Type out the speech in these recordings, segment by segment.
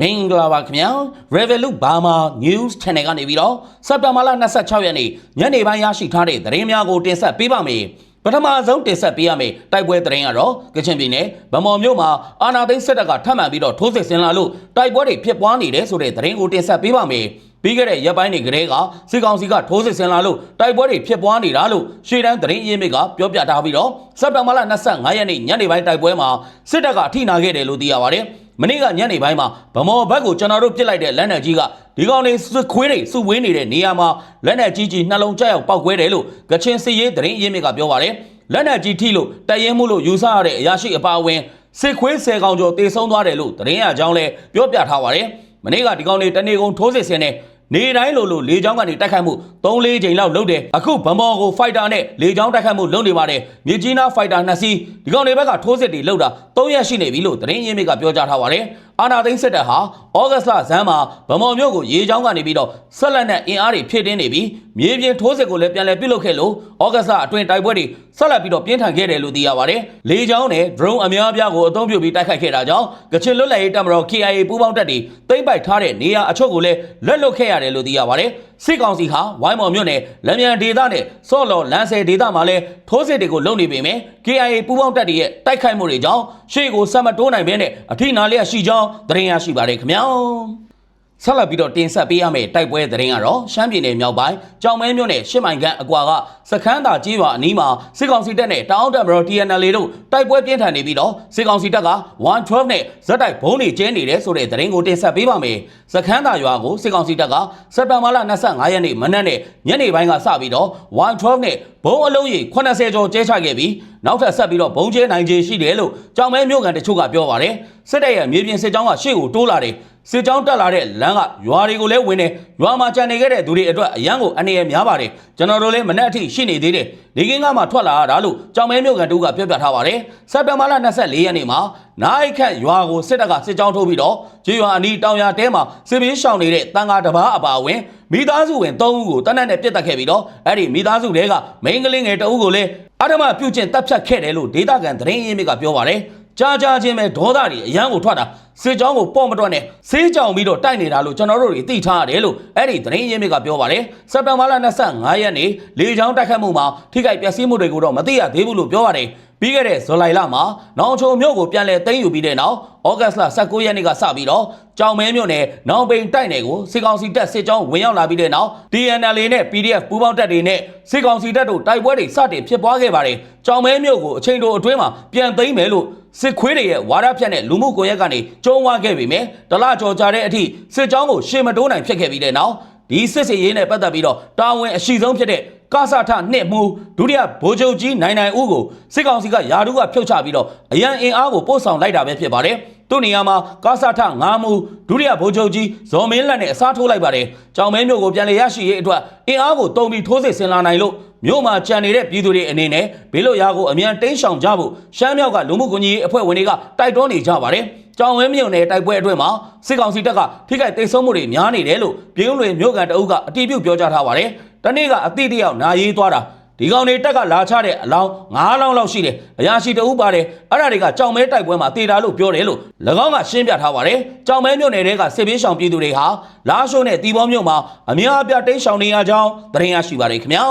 မင်္ဂလာပါခင်ဗျာ Revolut Burma News Channel ကနေပြီးတော့စက်တင်ဘာလ26ရက်နေ့ညနေပိုင်းရရှိထားတဲ့သတင်းများကိုတင်ဆက်ပေးပါမယ်ပထမဆုံးတင်ဆက်ပေးရမယ့်တိုက်ပွဲသတင်းကတော့ကချင်ပြည်နယ်ဗမော်မြို့မှာအာနာသိန်းစစ်တပ်ကထပ်မံပြီးတော့ထိုးစစ်ဆင်လာလို့တိုက်ပွဲတွေဖြစ်ပွားနေတယ်ဆိုတဲ့သတင်းကိုတင်ဆက်ပေးပါမယ်ပြီးခဲ့တဲ့ရက်ပိုင်းတွေကလေးကစစ်ကောင်စီကထိုးစစ်ဆင်လာလို့တိုက်ပွဲတွေဖြစ်ပွားနေတာလို့ရှေ့တန်းသတင်းရင်းမြစ်ကပြောပြထားပြီးတော့စက်တင်ဘာလ25ရက်နေ့ညနေပိုင်းတိုက်ပွဲမှာစစ်တပ်ကအထိနာခဲ့တယ်လို့သိရပါတယ် မနေ့ကညနေပိုင်းမှာဗမော်ဘက်ကိုကျွန်တော်တို့ပြစ်လိုက်တဲ့လက်နက်ကြီးကဒီကောင်လေးစွခွေးတွေစုဝေးနေတဲ့နေရာမှာလက်နက်ကြီးကြီးနှလုံးကြောက်ရောက်ပောက်ကွဲတယ်လို့ကချင်စစ်ရေးသတင်းရင်းမြစ်ကပြောပါတယ်လက်နက်ကြီးထိလို့တရင်မှုလို့ယူဆရတဲ့အရာရှိအပါအဝင်စစ်ခွေးဆယ်ကောင်ကျော်တေဆုံးသွားတယ်လို့သတင်းရကြောင်းလဲပြောပြထားပါတယ်မနေ့ကဒီကောင်လေးတနေကုန်ထိုးစစ်ဆင်တဲ့ နေတိုင်းလိုလိုလေချောင်းကနေတိုက်ခိုက်မှု3-4ချိန်လောက်လုပ်တယ်အခုဗမော်ကိုဖိုက်တာနဲ့လေချောင်းတိုက်ခိုက်မှုလုပ်နေပါတယ်မြေကြီးနားဖိုက်တာနှစ်စီးဒီကောင်တွေဘက်ကထိုးစစ်တွေလုပ်တာ3ရက်ရှိနေပြီလို့သတင်းရင်းမြစ်ကပြောကြားထားပါတယ်အာနာသိန်းစစ်တပ်ဟာဩဂတ်လဇန်းမှာဗမော်မြို့ကိုရေချောင်းကနေပြီးတော့ဆက်လက်နဲ့အင်အားတွေဖြည့်တင်းနေပြီးမြေပြင်ထိုးစစ်ကိုလည်းပြန်လည်ပြုလုပ်ခဲ့လို့ဩဂတ်လအတွင်းတိုက်ပွဲတွေဆက်လက်ပြီးတော့ပြင်းထန်ခဲ့တယ်လို့သိရပါတယ်လေချောင်းနဲ့ drone အများအပြားကိုအသုံးပြုပြီးတိုက်ခိုက်ခဲ့တာကြောင့်ကချင်လွတ်လပ်ရေးတပ်မတော် KIA ပူးပေါင်းတပ်တွေသိမ်းပိုက်ထားတဲ့နေရာအချို့ကိုလည်းလက်လွတ်ခဲ့ရတယ်လို့သိရပါတယ် စစ်ကောင်စီဟာဝိုင်းမော်မြို့နယ်လမ်းမြန်ဒေသနဲ့စော့လော်လမ်းဆယ်ဒေသမှာလည်းထိုးစစ်တွေကိုလုပ်နေပေမဲ့ KIA ပူးပေါင်းတပ်တွေရဲ့တိုက်ခိုက်မှုတွေကြောင့်ရှေ့ကိုဆက်မတိုးနိုင်ဘဲနဲ့အထိနာလျက်ရှိကြောင်းသတင်းရရှိပါတယ်ခင်ဗျာ ဆက်လက်ပြီးတော့တင်ဆက်ပေးရမယ့်တိုက်ပွဲသတင်းကတော့ရှမ်းပြည်နယ်မြောက်ပိုင်းကြောင်မဲမြို့နယ်ရှစ်မိုင်ခန့်အကွာကစခန်းသာကြီးရွာအနီးမှာစစ်ကောင်စီတပ်နဲ့တောင်တပ်မတော် TNL တို့တိုက်ပွဲပြင်းထန်နေပြီးတော့စစ်ကောင်စီတပ်က112နဲ့ဇက်တိုက်ဘုံးတွေကျင်းနေတယ်ဆိုတဲ့သတင်းကိုတင်ဆက်ပေးပါမယ်။စခန်းသာရွာကိုစစ်ကောင်စီတပ်ကစက်တဘာလ25ရက်နေ့မနက်နဲ့ညနေပိုင်းကစပြီးတော့112နဲ့ဘုံအလုံးကြီး80ကျော်ကျဲချခဲ့ပြီးနောက်ထပ်ဆက်ပြီးတော့ဘုံကျဲနိုင်ခြေရှိတယ်လို့ကြောင်မဲမြို့ကန်တချို့ကပြောပါတယ်စစ်တပ်ရဲ့မြေပြင်စစ်ကြောင်းကရှေ့ကိုတိုးလာတယ် စစ်ကြောင်းတက်လာတဲ့လမ်းကရွာတွေကိုလည်းဝင်တယ်ရွာမှာကြံနေခဲ့တဲ့သူတွေအတွက်အရန်ကိုအနေရများပါတယ်ကျွန်တော်တို့လည်းမနေ့အထိရှိနေသေးတယ်ဒီကင်းကမှထွက်လာတာလို့ကြောင်မဲမြို့ကန်တူကပြောပြထားပါတယ်စက်တဘာလ24ရက်နေ့မှာနိုင်ခန့်ရွာကိုစစ်တပ်ကစစ်ကြောင်းထိုးပြီးတော့ကျေးရွာအနီးတောင်ရတဲမှာစစ်ဘေးရှောင်နေတဲ့တန်ဃာတပားအပါအဝင်မိသားစုဝင်၃ဦးကိုတနက်နဲ့ပြစ်တက်ခဲ့ပြီးတော့အဲ့ဒီမိသားစုတွေကမိန်းကလေးငယ်တအုပ်ကိုလည်းအဓမ္မပြုကျင့်တပ်ဖြတ်ခဲ့တယ်လို့ဒေတာကန်သတင်းရင်းမြစ်ကပြောပါတယ်ကြာကြာချင်းပဲဒေါသတွေအရန်ကိုထွက်တာစစ်ကြောင်းကိုပေါ့မတွက်နဲ့ဆေးကြောင်ပြီးတော့တိုက်နေတာလို့ကျွန်တော်တို့တွေသိထားရတယ်လို့အဲ့ဒီသတင်းရင်းမြစ်ကပြောပါတယ်စက်တင်ဘာလ25ရက်နေ့လေကြောင်းတိုက်ခတ်မှုမှာထိခိုက်ပျက်စီးမှုတွေကိုတော့မသိရသေးဘူးလို့ပြောပါတယ်ပြီးခဲ့တဲ့ဇူလိုင်လမှာနောင်ချုံမြို့ကိုပြန်လည်သိမ်းယူပြီးတဲ့နောက်ဩဂတ်လ19ရက်နေ့ကစပြီးတော့ကြောင်မဲမြို့နယ်နောင်ပိန်တိုက်နယ်ကိုစစ်ကောင်စီတပ်စစ်ကြောင်းဝင်ရောက်လာပြီးတဲ့နောက် TNL နဲ့ PDF ပူးပေါင်းတပ်တွေနဲ့စစ်ကောင်စီတပ်တို့တိုက်ပွဲတွေစတင်ဖြစ်ပွားခဲ့ပါတယ်။ကြောင်မဲမြို့ကိုအချိန်တိုအတွင်းမှာပြန်သိမ်းမယ်လို့စစ်ခွေးတွေရဲ့ဝါဒဖြတ်နဲ့လူမှုကွန်ရက်ကနေကြုံဝါခဲ့ပေမဲ့တလကြော်ကြတဲ့အထိစစ်ကြောင်းကိုရှေ့မတိုးနိုင်ဖြစ်ခဲ့ပြီးတဲ့နောက်ဒီစစ်စစ်ရေးနဲ့ပတ်သက်ပြီးတော့တာဝန်အရှိဆုံးဖြစ်တဲ့ကာစာထနှစ်မှုဒုတိယဗိုလ်ချုပ်ကြီးနိုင်နိုင်ဦးကိုစစ်ကောင်စီကယာဒူးကဖြုတ်ချပြီးတော့အရန်အင်အားကိုပို့ဆောင်လိုက်တာပဲဖြစ်ပါတယ်။သူ့နေရာမှာကာစာထငါးမှုဒုတိယဗိုလ်ချုပ်ကြီးဇော်မင်းလက်နဲ့အစားထိုးလိုက်ပါတယ်။ကြောင်မဲမျိုးကိုပြန်လည်ရရှိရေးအတွက်အင်အားကိုတုံပြီးထိုးစစ်ဆင်လာနိုင်လို့မြို့မှာကြံနေတဲ့ပြည်သူတွေအနေနဲ့ဘေးလို့ရာကိုအမြန်တိမ်းရှောင်ကြဖို့ရှမ်းမြောက်ကလူမှုကွန်ရက်အဖွဲ့ဝင်တွေကတိုက်တွန်းနေကြပါတယ်။ ကြောင်ဝင်းမြို့နယ်တိုက်ပွဲအတွင်းမှာစစ်ကောင်စီတပ်ကထိခိုက်သိမ်းဆုံးမှုတွေများနေတယ်လို့ပြည်ဦးလွင်မြို့ကန်တအုပ်ကအတည်ပြုပြောကြားထားပါတယ်။တနေ့ကအတိတယောက်နာရေးသွားတာဒီကောင်တွေတက်ကလာချတဲ့အလောင်း9လောင်းလောက်ရှိတယ်အရာရှိတအုပ်ပါတယ်အဲ့ဒါတွေကကြောင်မဲတိုက်ပွဲမှာတေတာလို့ပြောတယ်လို့၎င်းကရှင်းပြထားပါတယ်ကြောင်မဲမြို့နယ်တွေကစစ်ပေးရှောင်ပြည်သူတွေဟာလာရှိုးနဲ့တီဘောမြို့မှာအများအပြားတိမ်းရှောင်နေရကြောင်းသတင်းရရှိပါတယ်ခင်ဗျာ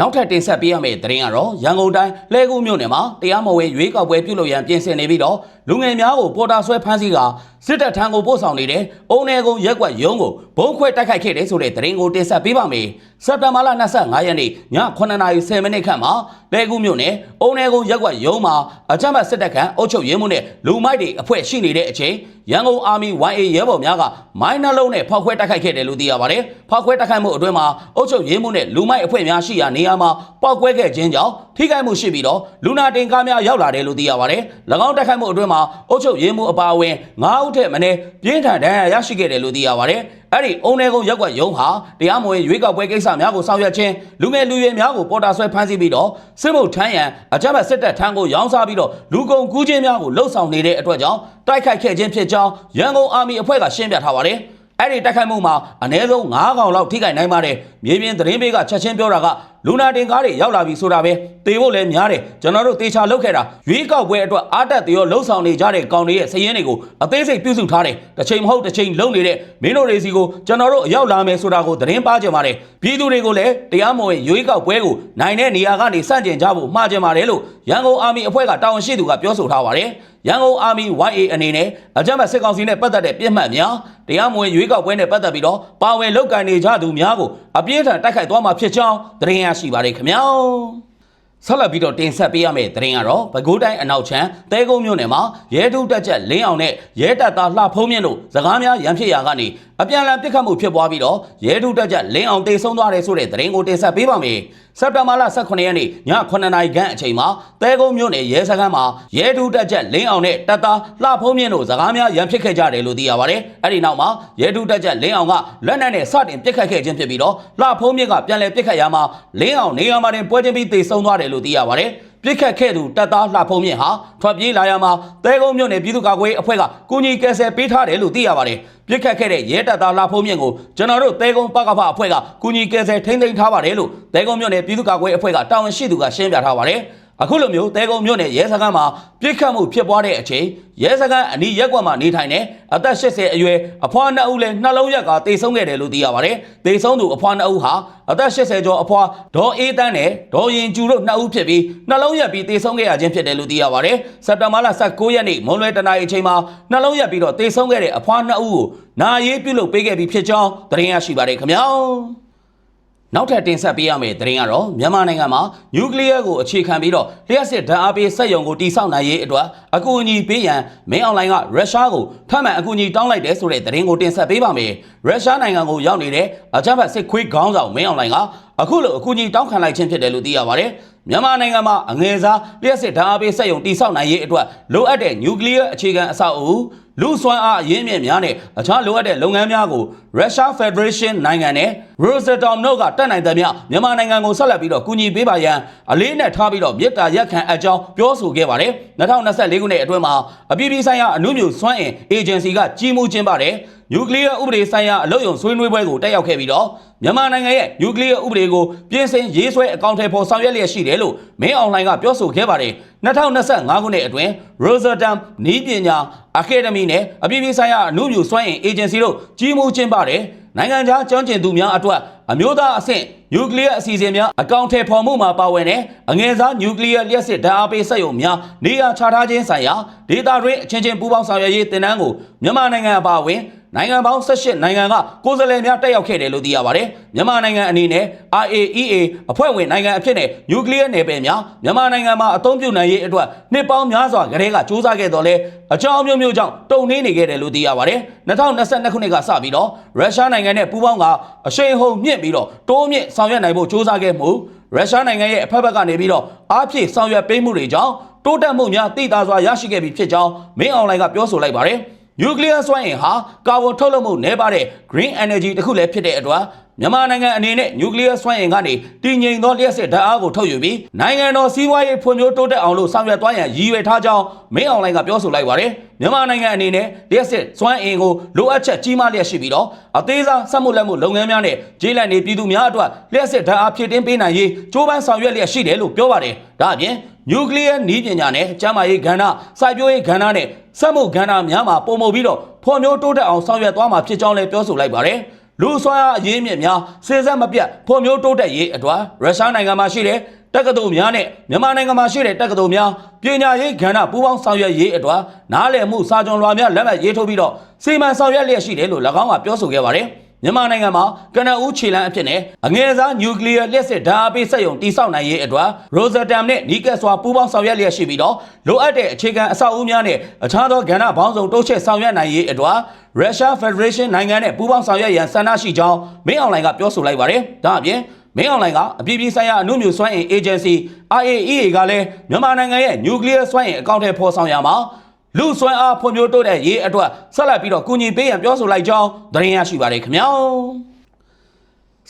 နောက်ထပ်တင်ဆက်ပေးရမယ့်သတင်းကတော့ရန်ကုန်တိုင်းလှည်းကူးမြို့နယ်မှာတရားမဝင်ရွေးကောက်ပွဲပြုလုပ်ရန်ပြင်ဆင်နေပြီးတော့ လူငယ်များကိုပေါ်တာဆွဲဖမ်းဆီးကစစ်တပ်ထံကိုပို့ဆောင်နေတဲ့အုံနယ်ကုန်းရက်ကွက်ရုံးကိုဘုံခွဲတိုက်ခိုက်ခဲ့တဲ့ဆိုတဲ့သတင်းကိုတင်ဆက်ပေးပါမယ်။စက်တင်ဘာလ25ရက်နေ့ည9:10မိနစ်ခန့်မှာလှည်းကူးမြို့နယ်အုံနယ်ကုန်းရက်ကွက်ရုံးမှာအကြမ်းဖက်စစ်တပ်ကအုပ်ချုပ်ရေးမှုနဲ့လူမိုက်တွေအဖွဲ့ရှိနေတဲ့အချိန်ရန်ကုန်အာမီ YA ရဲဘော်များကမိုင်းနှလုံးနဲ့ဖောက်ခွဲတိုက်ခိုက်ခဲ့တယ်လို့သိရပါတယ်။ဖောက်ခွဲတိုက်ခိုက်မှုအတွင်းမှာအုပ်ချုပ်ရေးမှုနဲ့လူမိုက်အဖွဲ့များရှိရာနေရာမှာပောက်ကွဲခဲ့ခြင်းကြောင့်ထိခိုက်မှုရှိပြီးတော့လူနာတင်ကားများရောက်လာတယ်လို့သိရပါတယ်။၎င်းတိုက်ခိုက်မှုအတွင်းမှာအုပ်ချုပ်ရေးမှုအပါအဝင်9ဦးထက်မနည်းပြင်းထန်ဒဏ်ရာရရှိခဲ့တယ်လို့သိရပါတယ်။အဲ့ဒီအုံနယ်ကုန်းရက်ကွက်ရုံးဟာတရားမဝင်ရွေးကောက်ပွဲကိစ္စများကိုဆောင်ရွက်ခြင်းလူငယ်လူရွယ်များကိုပေါ်တာဆွဲဖမ်းဆီးပြီးတော့စစ်မှုထမ်းရန်အကြမ်းဖက်စစ်တပ်ထမ်းကိုရောင်းစားပြီးတော့လူကုန်ကူးခြင်းများကိုလှုပ်ဆောင်နေတဲ့အတွက်ကြောင့်တိုက်ခိုက်ခဲ့ခြင်းဖြစ်ကြောင်းရန်ကုန်အာမီအဖွဲ့ကရှင်းပြထားပါတယ်။အဲ့ဒီတိုက်ခိုက်မှုမှာအ ਨੇ ဆုံး9កောင်လောက်ထိခိုက်နိုင်ပါတယ်မြေပြင်သတင်းပေးကချက်ချင်းပြောတာက လူနာတင်ကားတွေရောက်လာပြီဆိုတာပဲတေဖို့လည်းများတယ်ကျွန်တော်တို့တေချာလောက်ခဲ့တာရွေးကောက်ပွဲအတွက်အားတက်သေးရောလှုပ်ဆောင်နေကြတဲ့ကောင်တွေရဲ့စည်ရင်းတွေကိုအသေးစိတ်ပြုစုထားတယ်တစ်ချိန်မဟုတ်တစ်ချိန်လုံနေတဲ့မင်းတို့တွေစီကိုကျွန်တော်တို့အရောက်လာမယ်ဆိုတာကိုသတင်းပါကြပါတယ်ပြည်သူတွေကိုလည်းတရားမဝင်ရွေးကောက်ပွဲကိုနိုင်တဲ့နေရာကနေစန့်ကျင်ကြဖို့မှားကြပါတယ်လို့ရန်ကုန်အာမီအဖွဲ့ကတာဝန်ရှိသူကပြောဆိုထားပါတယ် ရန်ကုန်အာမီ YA အနေနဲ့အကြမ်းဖက်စစ်ကောင်စီနဲ့ပတ်သက်တဲ့ပြစ်မှတ်များတရားမဝင်ရွေးကောက်ပွဲနဲ့ပတ်သက်ပြီးတော့ပါဝင်လုပ်ကိုင်နေကြသူများကိုအပြင်းထန်တိုက်ခိုက်သွားမှာဖြစ်ကြောင်းသတင်းရရှိပါတယ်ခင်ဗျာဆက်လက်ပြီးတော့တင်ဆက်ပေးရမယ့်သတင်းကတော့ပဲခူးတိုင်းအနောက်ချမ်းတဲကုန်းမြို့နယ်မှာရဲထုတက်ချက်လင်းအောင်နဲ့ရဲတပ်သားလှဖုံးမြင့်တို့စကားများရန်ဖြစ်ရာကနေအပြန်အလှန်ပစ်ခတ်မှုဖြစ်ပွားပြီးတော့ရဲထုတက်ချက်လင်းအောင်တေဆုံးသွားတယ်ဆိုတဲ့သတင်းကိုတင်ဆက်ပေးပါမယ် စက်တဘာလ18ရက်နေ့ည9:00နာရီခန့်အချိန်မှာတဲကုန်းမြို့နယ်ရဲစခန်းမှာရဲထုတက်ချက်လင်းအောင်နဲ့တပ်သားလှဖုံးမြင့်တို့စကားများရန်ဖြစ်ခဲ့ကြတယ်လို့သိရပါတယ်အဲ့ဒီနောက်မှာရဲထုတက်ချက်လင်းအောင်ကလက်နက်နဲ့စတင်ပစ်ခတ်ခဲ့ခြင်းဖြစ်ပြီးတော့လှဖုံးမြင့်ကပြန်လည်ပစ်ခတ်ရာမှာလင်းအောင်နေရာမှာတင်ပွဲချင်းပြီးတေဆုံးသွားတယ်လို့သိရပါတယ် ပြစ်ခတ်ခဲ့သူတပ်သားလှဖုံးမြင့်ဟာထွက်ပြေးလာရမှာတဲကုန်းမြို့နယ်ပြည်သူ့ကာကွယ်ရေးအဖွဲ့ကကုညီကယ်ဆယ်ပေးထားတယ်လို့သိရပါတယ်ပြစ်ခတ်ခဲ့တဲ့ရဲတပ်သားလှဖုံးမြင့်ကိုကျွန်တော်တို့တဲကုန်းပကဖအဖွဲ့ကကုညီကယ်ဆယ်ထိန်းသိမ်းထားပါတယ်လို့တဲကုန်းမြို့နယ်ပြည်သူ့ကာကွယ်ရေးအဖွဲ့ကတာဝန်ရှိသူကရှင်းပြထားပါတယ် အခုလိုမျိုးတဲကုံမြို့နယ်ရဲစခန်းမှာပြစ်ခတ်မှုဖြစ်ပွားတဲ့အချိန်ရဲစခန်းအနီးရက်ကွက်မှာနေထိုင်တဲ့အသက်80အရွယ်အဖွားနှစ်ဦးလည်းနှလုံးရက်ကတေဆုံးခဲ့တယ်လို့သိရပါတယ်။တေဆုံးသူအဖွားနှစ်ဦးဟာအသက်80ကျော်အဖွားဒေါ်အေးတန်းနဲ့ဒေါ်ရင်ကျူတို့နှစ်ဦးဖြစ်ပြီးနှလုံးရက်ပြီးတေဆုံးခဲ့ရခြင်းဖြစ်တယ်လို့သိရပါတယ်။စက်တဘာလ19ရက်နေ့မွန်လွဲတနာရီအချိန်မှာနှလုံးရက်ပြီးတော့တေဆုံးခဲ့တဲ့အဖွားနှစ်ဦးကိုနာရေးပြုလုပ်ပေးခဲ့ပြီးဖြစ်ကြောင်းသတင်းရရှိပါတယ်ခင်ဗျာ။ နောက်ထပ်တင်ဆက်ပေးရမယ့်သတင်းကတော့မြန်မာနိုင်ငံမှာနျူကလ িয়ার ကိုအခြေခံပြီးတော့လျှက်စစ်ဓာတ်အားပေးစက်ရုံကိုတိစောက်နိုင်ရေးအတွက်အကူအညီပေးရန်မင်းအွန်လိုင်းကရုရှားကိုထပ်မံအကူအညီတောင်းလိုက်တယ်ဆိုတဲ့သတင်းကိုတင်ဆက်ပေးပါမယ်။ရုရှားနိုင်ငံကိုရောက်နေတဲ့အကြမ်းဖက်စစ်ခွေးခေါင်းဆောင်မင်းအွန်လိုင်းကအခုလိုအကူအညီတောင်းခံလိုက်ခြင်းဖြစ်တယ်လို့သိရပါတယ်။မြန်မာနိုင်ငံမှာအငယ်စားလျှက်စစ်ဓာတ်အားပေးစက်ရုံတိစောက်နိုင်ရေးအတွက်လိုအပ်တဲ့နျူကလ িয়ার အခြေခံအဆောက်အဦ လူစွမ်းအားအရင်းမြစ်များနဲ့အခြားလိုအပ်တဲ့လုပ်ငန်းများကို Russia Federation နိုင်ငံနဲ့ Rosatom တို့ကတက်နိုင်သမျှမြန်မာနိုင်ငံကိုဆက်လက်ပြီးတော့ကူညီပေးပါရန်အလေးနဲ့ထားပြီးတော့မြစ်တာရက်ခံအကြောင်းပြောဆိုခဲ့ပါတယ်2024ခုနှစ်အတွင်းမှာအပြည်ပြည်ဆိုင်ရာအမှုမျိုးစွမ်းအင် agency ကကြီးမှုကျင်းပါတယ်နျူကလ িয়ার ဥပဒေဆိုင်ရာအလုပ်ရုံဆွေးနွေးပွဲကိုတက်ရောက်ခဲ့ပြီးတော့မြန်မာနိုင်ငံရဲ့နျူကလ িয়ার ဥပဒေကိုပြင်ဆင်ရေးဆွဲအကောင့်ထဲပေါ်ဆောင်ရွက်လျက်ရှိတယ်လို့မင်းအွန်လိုင်းကပြောဆိုခဲ့ပါတယ် 2025ခုနှစ်အတွင်း Rosatom နီးပညာအကယ်ဒမီနဲ့အပြည်ပြည်ဆိုင်ရာအမှုမျိုးစွမ်းအင် agency တို့ကြီးမှုကျင်းပါတယ်နိုင်ငံခြားကျွမ်းကျင်သူများအတွက်အမျိုးသားအဆင့်နျူကလ িয়ার အစီအစဉ်များအကောင့်ထဲပေါ်မှုမှာပါဝင်တဲ့အငယ်စားနျူကလ িয়ার လျှက်စစ်ဓာတ်အားပေးစက်ရုံများနေရာချထားခြင်းဆိုင်ရာဒေတာတွင်အချင်းချင်းပူးပေါင်းဆောင်ရွက်ရေးတင်နန်းကိုမြန်မာနိုင်ငံအပါအဝင် နိုင်ငံပေါင်း18နိုင်ငံကကိုယ်စားလှယ်များတက်ရောက်ခဲ့တယ်လို့သိရပါတယ်မြန်မာနိုင်ငံအနေနဲ့ IAEA အဖွဲ့ဝင်နိုင်ငံအဖြစ်နဲ့နျူကလ িয়ার နယ်ပယ်များမြန်မာနိုင်ငံမှာအသုံးပြုနိုင်ရေးအတွက်နှစ်ပေါင်းများစွာကတည်းကစူးစမ်းခဲ့တော်လဲအကြောင်းအမျိုးမျိုးကြောင့်တုံနှင်းနေခဲ့တယ်လို့သိရပါတယ်2022ခုနှစ်ကစပြီးတော့ရုရှားနိုင်ငံနဲ့ပူးပေါင်းကအရှိန်ဟုန်မြင့်ပြီးတော့တိုးမြင့်ဆောင်ရွက်နိုင်ဖို့စူးစမ်းခဲ့မှုရုရှားနိုင်ငံရဲ့အဖက်ဖက်ကနေပြီးတော့အားဖြည့်ဆောင်ရွက်ပေးမှုတွေကြောင့်တိုးတက်မှုများတည်တာစွာရရှိခဲ့ပြီဖြစ်ကြောင်းမင်းအွန်လိုင်းကပြောဆိုလိုက်ပါတယ် နျူကလ িয়ার စွမ်းအင်ဟာကာဗွန်ထုတ်လွှတ်မှုနည်းပါးတဲ့ green energy တစ်ခုလည်းဖြစ်တဲ့အတွက် မြန်မာနိုင်ငံအနေနဲ့နျူကလ িয়ার စွမ်းအင်ကနေတည်ငြိမ်သောလျှက်စစ်ဓာတ်အားကိုထုတ်ယူပြီးနိုင်ငံတော်စီးပွားရေးဖွံ့ဖြိုးတိုးတက်အောင်လို့ဆောင်ရွက်သွားရန်ရည်ရွယ်ထားကြောင်းမင်းအွန်လိုင်းကပြောဆိုလိုက်ပါတယ်မြန်မာနိုင်ငံအနေနဲ့လျှက်စစ်စွမ်းအင်ကိုလိုအပ်ချက်ကြီးမားလျက်ရှိပြီးတော့အသေးစားစက်မှုလက်မှုလုပ်ငန်းများနဲ့ကျေးလက်နေပြည်သူများအတွက်လျှက်စစ်ဓာတ်အားဖြည့်တင်းပေးနိုင်ရေးကြိုးပမ်းဆောင်ရွက်လျက်ရှိတယ်လို့ပြောပါတယ်ဒါအပြင်နျူကလ িয়ার နည်းပညာနဲ့ကျန်းမာရေးကဏ္ဍစိုက်ပျိုးရေးကဏ္ဍနဲ့စက်မှုကဏ္ဍများမှာပုံမှုပြီးတော့ဖွံ့ဖြိုးတိုးတက်အောင်ဆောင်ရွက်သွားမှာဖြစ်ကြောင်းလည်းပြောဆိုလိုက်ပါတယ် လူဆွမ်းအားအရင်းမြစ်များစဉ်ဆက်မပြတ်ဖွံ့ဖြိုးတိုးတက်ရေးအတွက်ရုရှားနိုင်ငံမှာရှိတဲ့တက္ကသိုလ်များနဲ့မြန်မာနိုင်ငံမှာရှိတဲ့တက္ကသိုလ်များပညာရေးကဏ္ဍပူးပေါင်းဆောင်ရွက်ရေးအတွက်နားလည်မှုစာချုပ်လွှာများလက်မှတ်ရေးထိုးပြီးတော့စီမံဆောင်ရွက်လျက်ရှိတယ်လို့၎င်းကပြောဆိုခဲ့ပါတယ် မြန်မာနိုင်ငံမှာကနအူးခြေလမ်းအဖြစ်နဲ့အငယ်စားနျူကလ িয়ার လျှက်စစ်ဓာတ်အပိစက်ရုံတိဆောက်နိုင်ရေးအတွက် Rosatom နဲ့ Nikes စွာပူးပေါင်းဆောင်ရွက်လျက်ရှိပြီးတော့လိုအပ်တဲ့အခြေခံအဆောက်အဦများနဲ့အခြားသောကဏ္ဍပေါင်းစုံတိုးချဲ့ဆောင်ရွက်နိုင်ရေးအတွက် Russia Federation နိုင်ငံနဲ့ပူးပေါင်းဆောင်ရွက်ရန်ဆန္ဒရှိကြောင်းမင်းအောင်လှိုင်ကပြောဆိုလိုက်ပါတယ်။ဒါအပြင်မင်းအောင်လှိုင်ကအပြည်ပြည်ဆိုင်ရာအမှုမျိုးစွမ်းအင် agency IAEA ကလည်းမြန်မာနိုင်ငံရဲ့ nuclear စွမ်းအင်အကောင့်ထဲပေါ်ဆောင်ရမှာ လူစွမ်းအားဖွံ့ဖြိုးတိုးတက်ရေးအတွက်ဆက်လက်ပြီးတော့ကူညီပေးရန်ပြောဆိုလိုက်ကြောင်းသတင်းရရှိပါတယ်ခင်ဗျာ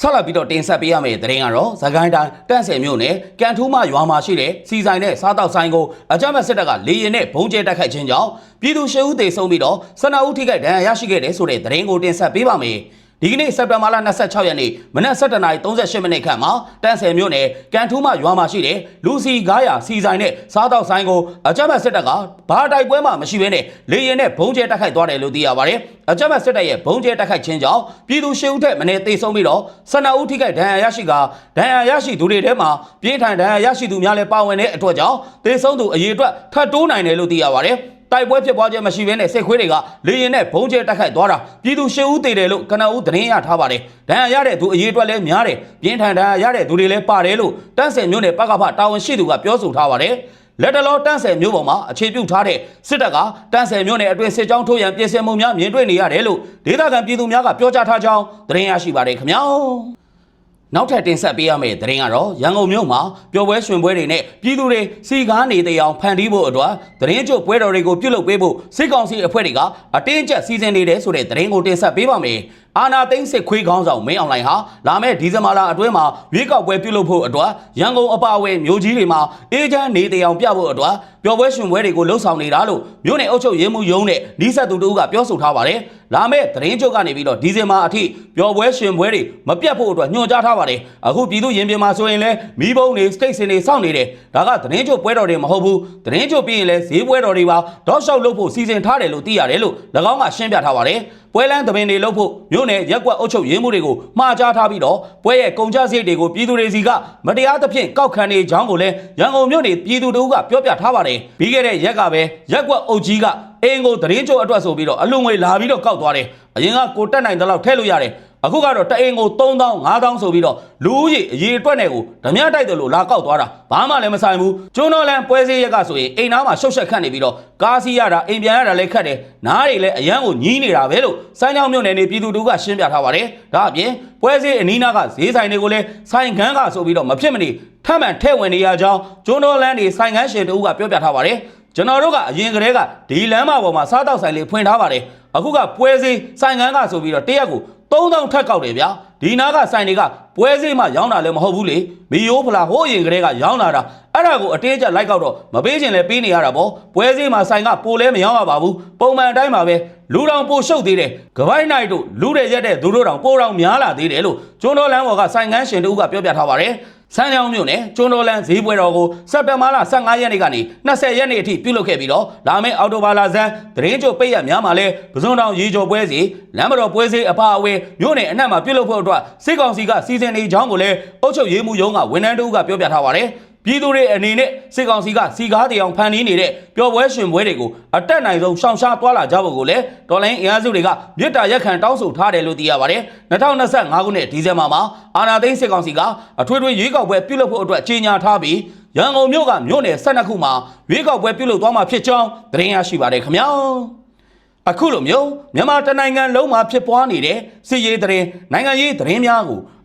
ဆက်လက်ပြီးတော့တင်ဆက်ပေးရမယ့်သတင်းကတော့သခိုင်းတိုင်းတန့်ဆယ်မြို့နယ်ကန်ထူးမရွာမှာရှိတဲ့စီဆိုင်နဲ့စားတောက်ဆိုင်ကိုအကြမ်းဖက်စစ်တပ်ကလေရင်နဲ့ဘုံကျဲတိုက်ခိုက်ခြင်းကြောင့်ပြည်သူရှစ်ဦးသေဆုံးပြီးတော့ဆန္ဒဦးထိခိုက်ဒဏ်ရာရရှိခဲ့တယ်ဆိုတဲ့သတင်းကိုတင်ဆက်ပေးပါမယ်။ ဒီကနေ့စက်တင်ဘာလ26ရက်နေ့မနက်7:38မိနစ်ခန့်မှာတန်းဆယ်မြို့နယ်ကန်ထူးမရွာမှာရှိတဲ့လူစီ900စီဆိုင်နဲ့စားတောက်ဆိုင်ကိုအကြမ်းဖက်စစ်တပ်ကဘာတိုက်ပွဲမှမရှိဘဲနဲ့လေရင်နဲ့ဘုံကျဲတိုက်ခိုက်သွားတယ်လို့သိရပါတယ်။အကြမ်းဖက်စစ်တပ်ရဲ့ဘုံကျဲတိုက်ခိုက်ခြင်းကြောင့်ပြည်သူရှစ်ဦးထက်မနည်းသေဆုံးပြီးတော့12ဦးထိခိုက်ဒဏ်ရာရရှိကဒဏ်ရာရရှိသူတွေထဲမှာပြင်းထန်ဒဏ်ရာရရှိသူများလည်းပါဝင်တဲ့အတွက်ကြောင့်သေဆုံးသူအရေအတွက်ထပ်တိုးနိုင်တယ်လို့သိရပါတယ်။ တိုက်ပွဲဖြစ်ပွားခြင်းမရှိဘဲနဲ့စစ်ခွေးတွေကလေရင်နဲ့ဘုံကျဲတိုက်ခိုက်သွားတာပြည်သူရှစ်ဦးသေတယ်လို့ကနအူးသတင်းရထားပါတယ်။ဒဏ်ရာရတဲ့သူအရေးအတွက်လည်းများတယ်။ပြင်းထန်ဒဏ်ရာရတဲ့သူတွေလည်းပါတယ်လို့တန်းဆယ်မျိုးနဲ့ပကဖတာဝန်ရှိသူကပြောဆိုထားပါတယ်။လက်တလောတန်းဆယ်မျိုးပေါ်မှာအခြေပြုထားတဲ့စစ်တပ်ကတန်းဆယ်မျိုးနဲ့အတွင်စစ်ကြောင်းထိုးရန်ပြင်ဆင်မှုများမြင်တွေ့နေရတယ်လို့ဒေသခံပြည်သူများကပြောကြားထားကြောင်းသတင်းရရှိပါတယ်ခင်ဗျာ။ နောက်ထပ်တင်ဆက်ပေးရမယ့်သတင်းကတော့ရန်ကုန်မြို့မှာပျော်ပွဲရွှင်ပွဲတွေနဲ့ပြည်သူတွေစီကားနေတဲ့အောင်ဖန်တီးဖို့အတွက်သတင်းကြိုပွဲတော်တွေကိုပြုလုပ်ပေးဖို့စစ်ကောင်စီအဖွဲ့တွေကအတင်းအကျပ်စီစဉ်နေတယ်ဆိုတဲ့သတင်းကိုတင်ဆက်ပေးပါမယ်။အာနာသိန်းစစ်ခွေးခေါင်းဆောင်မင်းအောင်လှိုင်ဟာလာမယ့်ဒီဇင်ဘာလအတွင်းမှာရွေးကောက်ပွဲပြုလုပ်ဖို့အတွက်ရန်ကုန်အပါအဝင်မြို့ကြီးတွေမှာအေဂျင့်နေတဲ့အောင်ပြဖို့အတွက်ပျော်ပွဲရွှင်ပွဲတွေကိုလှုပ်ဆောင်နေတာလို့မြို့နယ်အုပ်ချုပ်ရေးမှူးရုံးနဲ့နှီးဆက်သူတို့ကပြောဆိုထားပါတယ်။လာမယ့်သတင်းကြိုကနေပြီးတော့ဒီဇင်ဘာအထိပျော်ပွဲရွှင်ပွဲတွေမပြတ်ဖို့အတွက်ညွှန်ကြားထားပါတယ်။အခုပြည်သူရင်ပြင်မှာဆိုရင်လည်းမီးဘုံတွေစတိတ်စင်တွေစောင့်နေတယ်။ဒါကသတင်းကြိုပွဲတော်တွေမဟုတ်ဘူး။သတင်းကြိုပြီးရင်လည်းဈေးပွဲတော်တွေပါတောက်လျှောက်လုပ်ဖို့စီစဉ်ထားတယ်လို့သိရတယ်လို့၎င်းကရှင်းပြထားပါတယ်။ပွဲလန်းသမင်တွေလုပ်ဖို့မြို့နယ်ရက်ကွက်အုပ်ချုပ်ရေးမှုတွေကိုမှာကြားထားပြီးတော့ပွဲရဲ့ကုန်ကျစရိတ်တွေကိုပြည်သူတွေစီကမတရားသဖြင့်ကောက်ခံနေကြောင်းကိုလည်းရန်ကုန်မြို့နယ်ပြည်သူတို့ကပြောပြထားပါတယ်ပြီးခဲ့တဲ့ရက်ကပဲရက်ကွက်အုပ်ကြီးကအင်းကိုသတင်းကြိုအတွက်ဆိုပြီးတော့အလွန်ငွေလာပြီးတော့ကောက်သွားတယ်အရင်ကကိုတက်နိုင်တဲ့လောက်ထည့်လို့ရတယ်အခုကတော့တအိမ်ကို3000 5000ဆိုပြီးတော့လူဦးရေအရေးအတွက်နဲ့ကိုဓမြတိုက်တယ်လို့လာကောက်သွားတာဘာမှလည်းမဆိုင်ဘူးကျွန်းတော်လန်ပွဲစည်းရက်ကဆိုရင်အိမ်သားမှာရှုပ်ရှက်ခတ်နေပြီးတော့ကားစီးရတာအိမ်ပြန်ရတာလည်းခတ်တယ်နားတွေလည်းအရန်ကိုညီးနေတာပဲလို့စမ်းချောင်းမြို့နယ်နေပြည်သူတို့ကရှင်းပြထားပါတယ်ဒါအပြင်ပွဲစည်းအနီးနားကဈေးဆိုင်တွေကိုလည်းဆိုင်ခန်းကဆိုပြီးတော့မဖြစ်မနေထပ်မံထဲ့ဝင်နေရကြောင်းကျွန်းတော်လန်နေဆိုင်ခန်းရှင်တို့ကပြောပြထားပါတယ် ကျွန်တော်တို့ကအရင်ကတည်းကဒီလမ်းမပေါ်မှာစားတောက်ဆိုင်လေးဖွင့်ထားပါတယ်အခုကပွဲစည်းဆိုင်ခန်းကဆိုပြီးတော့တရက်ကို3000ထက်ကောက်တယ်ဗျာဒီနားကဆိုင်တွေကပွဲစည်းမှရောင်းတာလည်းမဟုတ်ဘူးလေမီယိုးဖလာဟိုးအရင်ကတည်းကရောင်းလာတာအဲ့ဒါကိုအတင်းအကျပ်လိုက်ကောက်တော့မပေးချင်လဲပေးနေရတာပေါ့ပွဲစည်းမှာဆိုင်ကပိုလဲမရောင်းရပါဘူးပုံမှန်အတိုင်းပါပဲလူတောင်ပိုရှုပ်သေးတယ်ကပိုင်းနိုင်တို့လူတွေရက်တဲ့သူတို့တောင်ပိုတောင်များလာသေးတယ်လို့ကျွန်းတော်လန်းဘော်ကဆိုင်ကန်းရှင်တို့ကပြောပြထားပါတယ် ဆန်းချောင်းမြို့နယ်ကျွန်းတော်လန်းဈေးပွဲတော်ကိုစက်တင်ဘာလ15ရက်နေ့ကနေ20ရက်နေ့အထိပြုလုပ်ခဲ့ပြီးတော့လာမယ့်အောက်တိုဘာလဆန်းသတင်းကြိုပိတ်ရများမှာလဲပစုံတောင်ရေကျော်ပွဲစီလမ်းမတော်ပွဲစီအပါအဝင်မြို့နယ်အနှံ့မှာပြုလုပ်ဖို့အတွက်စစ်ကောင်စီကစီစဉ်နေကြောင်းကိုလည်းအုပ်ချုပ်ရေးမှူးရုံးကဝန်ထမ်းတို့ကပြောပြထားပါတယ် ပြည်သူတွေအနေနဲ့စစ်ကောင်စီကစီကားတရားဖန်တီးနေတဲ့ပျော်ပွဲရှင်ပွဲတွေကိုအတက်နိုင်ဆုံးရှောင်ရှားသွားလာကြဖို့ကိုလည်းတော်လိုင်းအင်အားစုတွေကမြစ်တာရက်ခံတောင်းဆိုထားတယ်လို့သိရပါတယ်2025ခုနှစ်ဒီဇင်ဘာမှာအာဏာသိမ်းစစ်ကောင်စီကအထွေထွေရွေးကောက်ပွဲပြုလုပ်ဖို့အတွက်ကြေညာထားပြီးရန်ကုန်မြို့ကမြို့နယ်12ခုမှာရွေးကောက်ပွဲပြုလုပ်သွားမှာဖြစ်ကြောင်းသတင်းရရှိပါတယ်ခင်ဗျာအခုလိုမျိုးမြန်မာတနိုင်ငံလုံးမှာဖြစ်ပွားနေတဲ့စစ်ရေးသတင်းနိုင်ငံရေးသတင်းများကို